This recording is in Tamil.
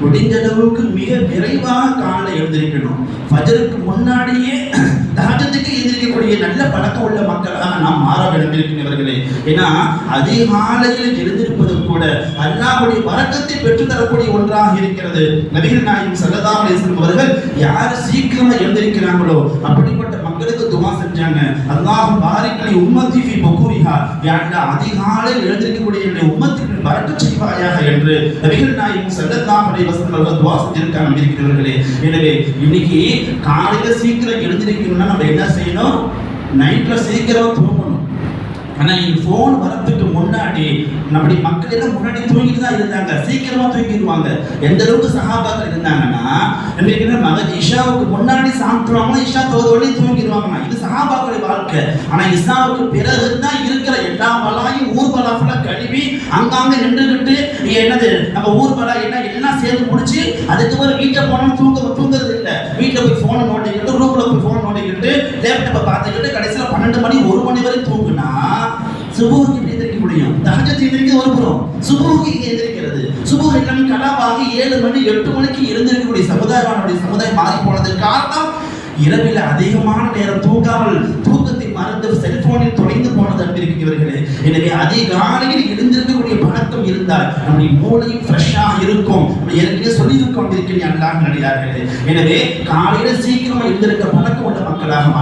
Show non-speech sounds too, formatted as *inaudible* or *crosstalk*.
முடிஞ்ச அளவுக்கு மிக விரைவாக காலை எழுந்திருக்கணும். ஃபஜருக்கு முன்னாடியே *clears throat* தாஜத்துக்கு எழுந்திருக்கக்கூடிய நல்ல பழக்கம் உள்ள மக்களாக நாம் மாற விளம்பியிருக்கிறவர்களே ஏன்னா அதிகாலையில் எழுந்திருப்பது கூட அல்லாவுடைய வரக்கத்தை பெற்றுத்தரக்கூடிய ஒன்றாக இருக்கிறது. நபிகள் நாயகம் சல்லதா அலைஹி அவர்கள் யார் சீக்கிரமா எழுந்திருக்கிறாங்களோ? அப்படிப்பட்ட மக்களுக்கு துவா செஞ்சாங்க. அல்லாஹ் பாரிக்கலை உம்மத்தி ஃபி அதிகாலை அல்லாஹ் எழுந்திருக்கக்கூடிய என்னுடைய உம்மத்துக்கு செய்வாயாக என்று நபிகள் நாயகம் ஸல்லல்லாஹு அலைஹி வஸல்லம் அவர்கள் துவா செஞ்சிருக்காங்க இருக்கிறவர்களே எனவே இன்னைக்கு காலையில சீக்கிரம் எழுந்திருக்கணும்னா நம்ம என்ன செய்யணும்? நைட்ல சீக்கிரம் தூங்கணும். ஆனா இந்த ஃபோன் வரத்துக்கு முன்னாடி நம்முடைய மக்கள் எல்லாம் முன்னாடி தூங்கிட்டு தான் இருந்தாங்க. சீக்கிரமா தூங்கிடுவாங்க. எந்த அளவுக்கு சகாபாக்கள் இருந்தாங்கன்னா இன்னைக்கு என்ன மகன் இஷாவுக்கு முன்னாடி சாப்பிட்டுருவாங்க இஷா தோதோடய தூங்கிடுவாங்க இது சகாபாக்களுடைய வாழ்க்கை. ஆனா இஷாவுக்கு பிறகு தான் இருக்கிற அங்காங்க நின்றுகிட்டு என்னது நம்ம ஊர் பல என்ன எல்லாம் சேர்ந்து முடிச்சு அதுக்கு ஒரு வீட்டை போனோம் தூங்க தூங்குறது இல்லை. வீட்டில் போய் ஃபோனை நோண்டிக்கிட்டு ரூம்ல போய் போன் நோண்டிக்கிட்டு லேப்டாப்பை பார்த்துக்கிட்டு கடைசியில் பன்னெண்டு மணி ஒரு மணி வரை தூங்குனா சுபூருக்கு எப்படி எந்திரிக்க முடியும்? தகஜத்தை எந்திரிக்க ஒரு புறம். சுபுவுக்கு எந்திரிக்கிறது? சுபு எல்லாமே கலாவாகி ஏழு மணி எட்டு மணிக்கு எழுந்திருக்கக்கூடிய சமுதாயமானுடைய சமுதாயம் மாறி போனது காரணம் இரவில் அதிகமான நேரம் தூங்காமல் தூக்கத்தை மறந்து செல்போனில் தொலைந்து போனது அன்பிருக்கிறவர்களே. எனவே அதிகாலையில் எழுந்திருக்கக்கூடிய பழக்கம் இருந்தால் நம்முடைய மூளையும் ஃப்ரெஷ்ஷாக இருக்கும். ஏற்கனவே சொல்லியிருக்கோம் இருக்கிறேன் அல்லாஹ் நடிகார்களே எனவே காலையில சீக்கிரமா எழுந்திருக்க பழக்கம் உள்ள மக்களாக